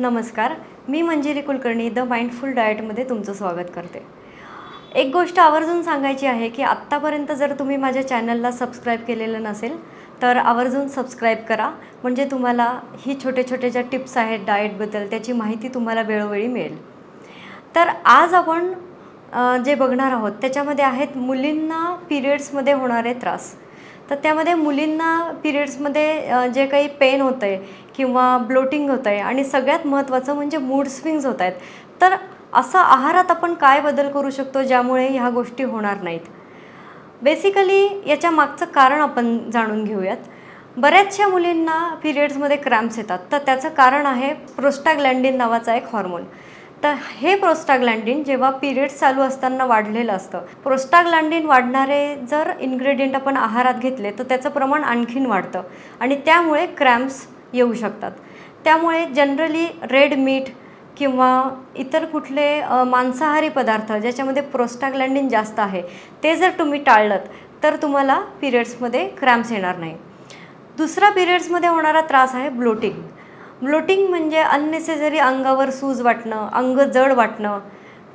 नमस्कार मी Manjiri Kulkarni the mindful डाएटमध्ये तुमचं स्वागत करते. एक गोष्ट आवर्जून सांगायची आहे की आत्तापर्यंत जर तुम्ही माझ्या चॅनलला सबस्क्राईब केलेलं नसेल तर आवर्जून सबस्क्राईब करा. म्हणजे तुम्हाला ही छोटे छोटे ज्या टिप्स आहेत डाएटबद्दल त्याची माहिती तुम्हाला वेळोवेळी मिळेल. तर आज आपण जे बघणार आहोत त्याच्यामध्ये आहेत मुलींना पिरियड्समध्ये होणारे त्रास. तर त्यामध्ये मुलींना पिरियड्समध्ये जे काही पेन होतं आहे किंवा ब्लोटिंग होतं आहे आणि सगळ्यात महत्त्वाचं म्हणजे मूड स्विंग्स होत आहेत तर असं आहारात आपण काय बदल करू शकतो ज्यामुळे ह्या गोष्टी होणार नाहीत? बेसिकली याच्या मागचं कारण आपण जाणून घेऊयात. बऱ्याचशा मुलींना पिरियड्समध्ये क्रॅम्प्स येतात. तर त्याचं कारण आहे प्रोस्टाग्लँडिन नावाचा एक हॉर्मोन. तर हे प्रोस्टाग्लँडिन जेव्हा पिरियड्स चालू असताना वाढलेलं असतं. प्रोस्टाग्लँडिन वाढणारे जर इन्ग्रेडियंट आपण आहारात घेतले तर त्याचं प्रमाण आणखीन वाढतं. आणि त्यामुळे क्रॅम्प्स येऊ शकतात. त्यामुळे जनरली रेड मीठ किंवा इतर कुठले मांसाहारी पदार्थ ज्याच्यामध्ये प्रोस्टाग्लँडिन जास्त आहे ते जर तुम्ही टाळलं तर तुम्हाला पिरियड्समध्ये क्रॅम्प्स येणार नाही. दुसरा पिरियड्समध्ये होणारा त्रास आहे ब्लोटिंग ब्लोटिंग म्हणजे अननेसेसरी अंगावर सूज वाटणं अंग जड वाटणं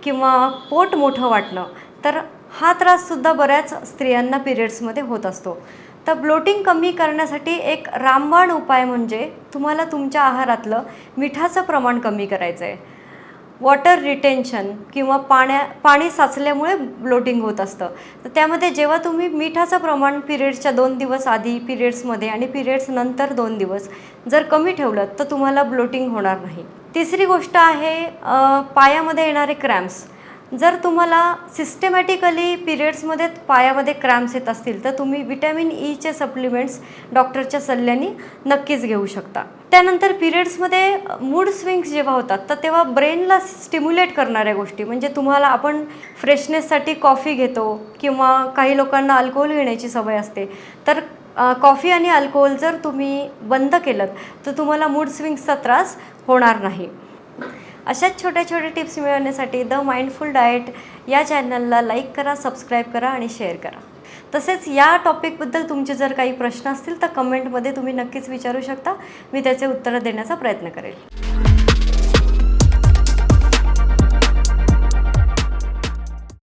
किंवा पोट मोठं वाटणं. तर हा त्राससुद्धा बऱ्याच स्त्रियांना पिरियड्समध्ये होत असतो. तर ब्लोटिंग कमी करण्यासाठी एक रामबाण उपाय म्हणजे तुम्हाला तुमच्या आहारातलं मिठाचं प्रमाण कमी करायचं आहे वॉटर रिटेन्शन किंवा पाण्या पाणी साचल्यामुळे ब्लोटिंग होत असतं. तर त्यामध्ये जेव्हा तुम्ही मिठाचं प्रमाण पिरियड्सच्या दोन दिवस आधी पिरियड्समध्ये आणि पिरियड्स नंतर दोन दिवस जर कमी ठेवलं तर तुम्हाला ब्लोटिंग होणार नाही. तिसरी गोष्ट आहे पायामध्ये येणारे क्रॅम्प्स जर तुम्हाला सिस्टमॅटिकली पिरियड्समध्ये पायामध्ये क्रॅम्प्स येत असतील तर तुम्ही विटॅमिन ईचे सप्लिमेंट्स डॉक्टरच्या सल्ल्याने नक्कीच घेऊ शकता. त्यानंतर पिरियड्समध्ये मूड स्विंग्स जेव्हा होतात तर तेव्हा ब्रेनला स्टिम्युलेट करणाऱ्या गोष्टी म्हणजे तुम्हाला आपण फ्रेशनेससाठी कॉफी घेतो किंवा काही लोकांना अल्कोहोल घेण्याची सवय असते तर कॉफी आणि अल्कोहोल जर तुम्ही बंद केलं तर तुम्हाला मूड स्विंग्सचा त्रास होणार नाही. अशाच छोट्या छोट्या टिप्स मिळवण्यासाठी द माइंडफुल डाएट या चॅनलला लाईक करा सबस्क्राईब करा आणि शेअर करा. तसेच या टॉपिकबद्दल तुमचे जर काही प्रश्न असतील तर कमेंटमध्ये तुम्ही नक्कीच विचारू शकता. मी त्याचे उत्तरं देण्याचा प्रयत्न करेल.